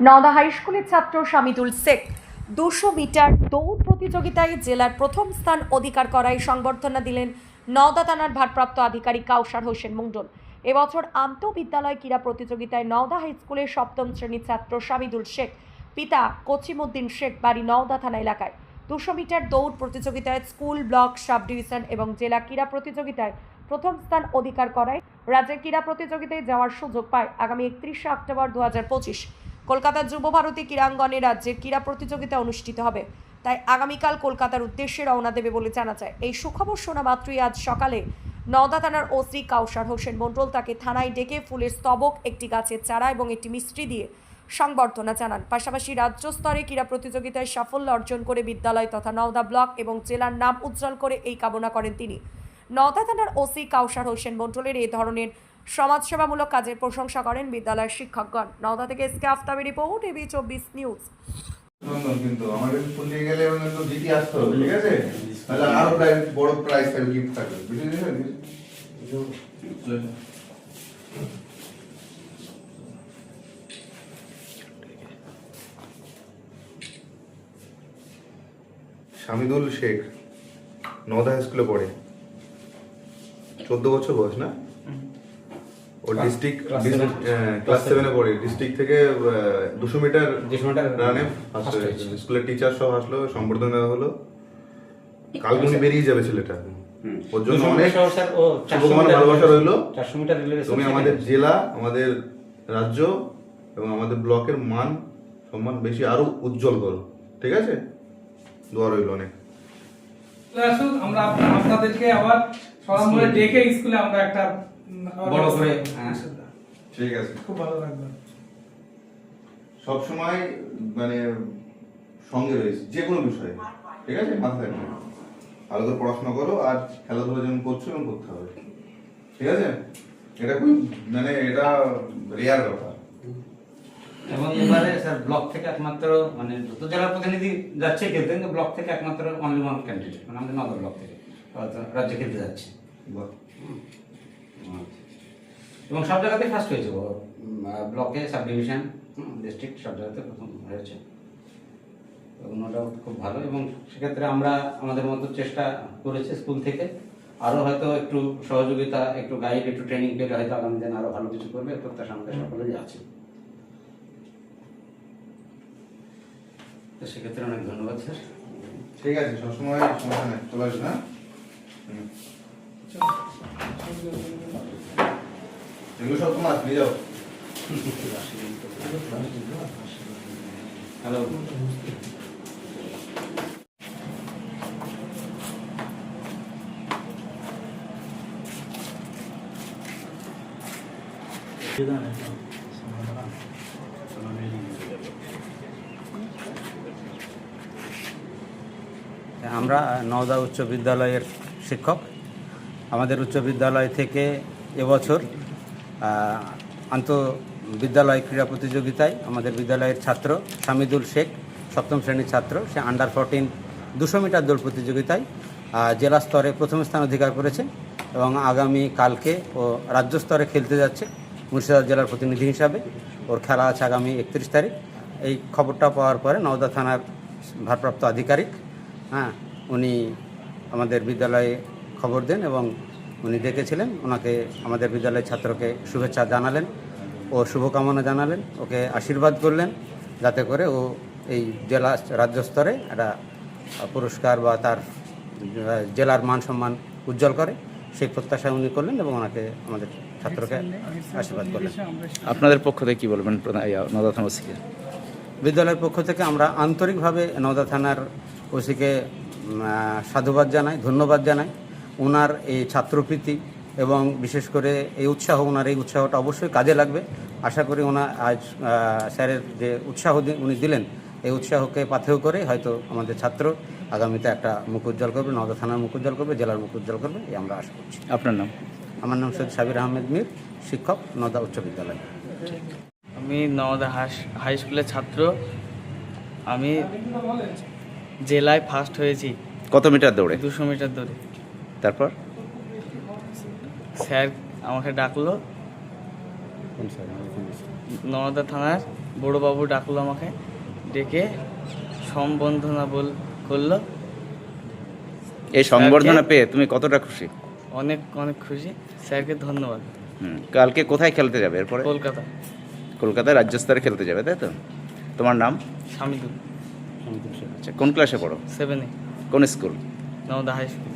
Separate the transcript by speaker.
Speaker 1: নওদা হাইস্কুলের ছাত্র শামিদুল শেখ। দুশো মিটার দৌড় প্রতিযোগিতায় জেলার প্রথম স্থান অধিকার করায় সংবর্ধনা দিলেন নওদা থানার ভারপ্রাপ্ত আধিকারিক কাউসার হোসেন মণ্ডল এবছর আন্তঃবিদ্যালয় ক্রীড়া প্রতিযোগিতায় নওদা হাই স্কুলের সপ্তম শ্রেণির ছাত্র শামিদুল শেখ, পিতা কচিমুদ্দিন শেখ বাড়ি নওদা থানা এলাকায়। দুশো মিটার দৌড় প্রতিযোগিতায় স্কুল ব্লক, সাব ডিভিশন এবং জেলা ক্রীড়া প্রতিযোগিতায় প্রথম স্থান অধিকার করায় রাজ্যের ক্রীড়া প্রতিযোগিতায় যাওয়ার সুযোগ পায় আগামী একত্রিশে অক্টোবর দু হাজার পঁচিশ। কলকাতার যুব ভারতী ক্রীড়াঙ্গনে রাজ্যের ক্রীড়া প্রতিযোগিতা অনুষ্ঠিত হবে। তাই আগামীকাল কলকাতার উদ্দেশ্যে রওনা দেবে বলে জানা যায়। এই সুখবর শোনা মাত্রই আজ সকালে নওদা থানার ওসি কাউসার হোসেন মণ্ডল তাকে থানায় ডেকে ফুলের স্তবক, একটি গাছের চারা এবং একটি মিষ্টি দিয়ে সংবর্ধনা জানান। পাশাপাশি রাজ্য স্তরে ক্রীড়া প্রতিযোগিতায় সাফল্য অর্জন করে বিদ্যালয় তথা নওদা ব্লক এবং জেলার নাম উজ্জ্বল করে এই কামনা করেন তিনি। নওদা থানার ওসি কাউসার হোসেন মণ্ডলের এই ধরনের সমাজসেবামূলক কাজের প্রশংসা করেন বিদ্যালয়ের শিক্ষকগণ। নওদা থেকে এসকে আফতাবি রিপোর্ট এবি চব্বিশ নিউজ।
Speaker 2: নন্দন কিন্তু আমাদের স্কুল গেলে এবার কিন্তু জিতি আসতে হবে ঠিক আছে? তাহলে আরও প্রাইজ বড় প্রাইজ থাকবে গিফট থাকবে বুঝলি শামিদুল শেখ নদা হাই স্কুলে পড়ে। চোদ্দ বছর বয়স না? ওর ডিস্ট্রিক্ট ক্লাস সেভেনে পড়ে। ডিস্ট্রিক্ট থেকে দুশো মিটার
Speaker 3: দুশো মিটার
Speaker 2: রানে। স্কুলের টিচার সব আসলো সম্বর্ধনা দেওয়া হলো। কালগুনি বেরিয়ে যাবে ছেলেটা। ওর জন্য অনেক
Speaker 3: ও
Speaker 2: শুভকামনা ভালোবাসা রইল।
Speaker 3: চারশো মিটার
Speaker 2: তুমি আমাদের জেলা আমাদের রাজ্য এবং আমাদের ব্লকের মান সম্মান বেশি আরও উজ্জ্বল করো। ঠিক আছে? দোয়া রইল অনেক।
Speaker 4: আসুন আমরা আপনাদেরকে আবার ডেকে স্কুলে আমরা একটা
Speaker 3: বড় করে, হ্যাঁ।
Speaker 2: ঠিক আছে।
Speaker 4: খুব ভালো লাগবে।
Speaker 2: সব সময় মানে সঙ্গে রয়েছে যে কোনো বিষয়ে। ঠিক আছে? মাথায় রাখবে। ভালো করে পড়াশোনা করো আর খেলাধুলা যেমন করছ এরকম করতে হবে। ঠিক আছে? এটা খুব মানে এটা রেয়ার ব্যাপার।
Speaker 3: এবং এবারে স্যার ব্লক থেকে একমাত্র মানে যত জেলার প্রতিনিধি যাচ্ছে খেলতে কিন্তু ব্লক থেকে একমাত্র অনলি ওয়ান ক্যান্ডিডেট মানে আমাদের নগর ব্লক থেকে রাজ্যে খেলতে যাচ্ছে। এবং সব জায়গাতেই ফার্স্ট হয়েছে ব্লকে সাব ডিভিশন ডিস্ট্রিক্ট সব জায়গাতে প্রথম হয়েছে। ওটাও খুব ভালো এবং সেক্ষেত্রে আমরা আমাদের মতো চেষ্টা করেছি স্কুল থেকে। আরও হয়তো একটু সহযোগিতা, একটু গাইড একটু ট্রেনিং পেলে হয়তো আগামী দিন আরও ভালো কিছু করবে, প্রত্যাশা আমাদের সকলেরই আছে। তো সেক্ষেত্রে অনেক ধন্যবাদ, স্যার।
Speaker 2: ঠিক আছে, সবসময় সমস্যা নেই, চলে আসবে হ্যাঁ। এগুলো সব তোমার নিয়ে যাও
Speaker 3: হ্যালো আমরা নওদা উচ্চ বিদ্যালয়ের শিক্ষক। আমাদের উচ্চ বিদ্যালয় থেকে এবছর আন্ত বিদ্যালয় ক্রীড়া প্রতিযোগিতায় আমাদের বিদ্যালয়ের ছাত্র শামিদুল শেখ, সপ্তম শ্রেণির ছাত্র, সে আন্ডার ফোরটিন দুশো মিটার দৌড় প্রতিযোগিতায় জেলা স্তরে প্রথম স্থান অধিকার করেছে এবং আগামী কালকে ও রাজ্য স্তরে খেলতে যাচ্ছে মুর্শিদাবাদ জেলার প্রতিনিধি হিসাবে। ওর খেলা আছে আগামী একত্রিশ তারিখ। এই খবরটা পাওয়ার পরে নওদা থানার ভারপ্রাপ্ত আধিকারিক হ্যাঁ উনি আমাদের বিদ্যালয়ে খবর দেন এবং উনি ডেকেছিলেন। ওনাকে আমাদের বিদ্যালয়ের ছাত্রকে শুভেচ্ছা জানালেন ও শুভকামনা জানালেন। ওকে আশীর্বাদ করলেন যাতে করে ও এই জেলা রাজ্য স্তরে একটা পুরস্কার বা তার জেলার মান সম্মান উজ্জ্বল করে। সেই প্রত্যাশা উনি করলেন এবং ওনাকে আমাদের ছাত্রকে আশীর্বাদ করলেন।
Speaker 5: আপনাদের পক্ষ থেকে কি বলবেন নদা থানা ওসিকে?
Speaker 3: বিদ্যালয়ের পক্ষ থেকে আমরা আন্তরিকভাবে নদা থানার ওসিকে সাধুবাদ জানাই ধন্যবাদ জানাই। ওনার এই ছাত্রপ্রীতি এবং বিশেষ করে এই উৎসাহ ওনার এই উৎসাহটা অবশ্যই কাজে লাগবে। আশা করি ওনার আজ স্যারের যে উৎসাহ উনি দিলেন এই উৎসাহকে পাথেয় করে হয়তো আমাদের ছাত্র আগামীতে একটা মুখ উজ্জ্বল করবে নওদা থানার মুখ উজ্জ্বল করবে জেলার মুখ উজ্জ্বল করবে এই আমরা আশা করছি।
Speaker 5: আপনার নাম?
Speaker 3: আমার নাম সৈয়দ সাবির আহমেদ মীর শিক্ষক নওদা উচ্চ বিদ্যালয়।
Speaker 6: আমি নওদা হাস- হাই স্কুলের ছাত্র। আমি জেলায় ফার্স্ট হয়েছি।
Speaker 5: কত মিটার দৌড়ে?
Speaker 6: দুশো মিটার দৌড়ে।
Speaker 5: তারপর?
Speaker 6: স্যার আমাকে ডাকলো? নওদা থানার বড়োবাবু ডাকলো আমাকে ডেকে সম্বন্ধনা বল করল।
Speaker 5: এই
Speaker 6: স্যারকে-
Speaker 5: পেয়ে তুমি কতটা খুশি?
Speaker 6: অনেক অনেক খুশি। স্যারকে ধন্যবাদ।
Speaker 5: হুম, কালকে কোথায় খেলতে যাবে এরপরে?
Speaker 6: কলকাতা।
Speaker 5: কলকাতায় রাজ্য স্তরে খেলতে যাবে তাই তো? তোমার নাম?
Speaker 6: স্বামীদুল
Speaker 5: আচ্ছা কোন ক্লাসে পড়ো?
Speaker 6: সেভেনে
Speaker 5: কোন school
Speaker 6: Nawda high school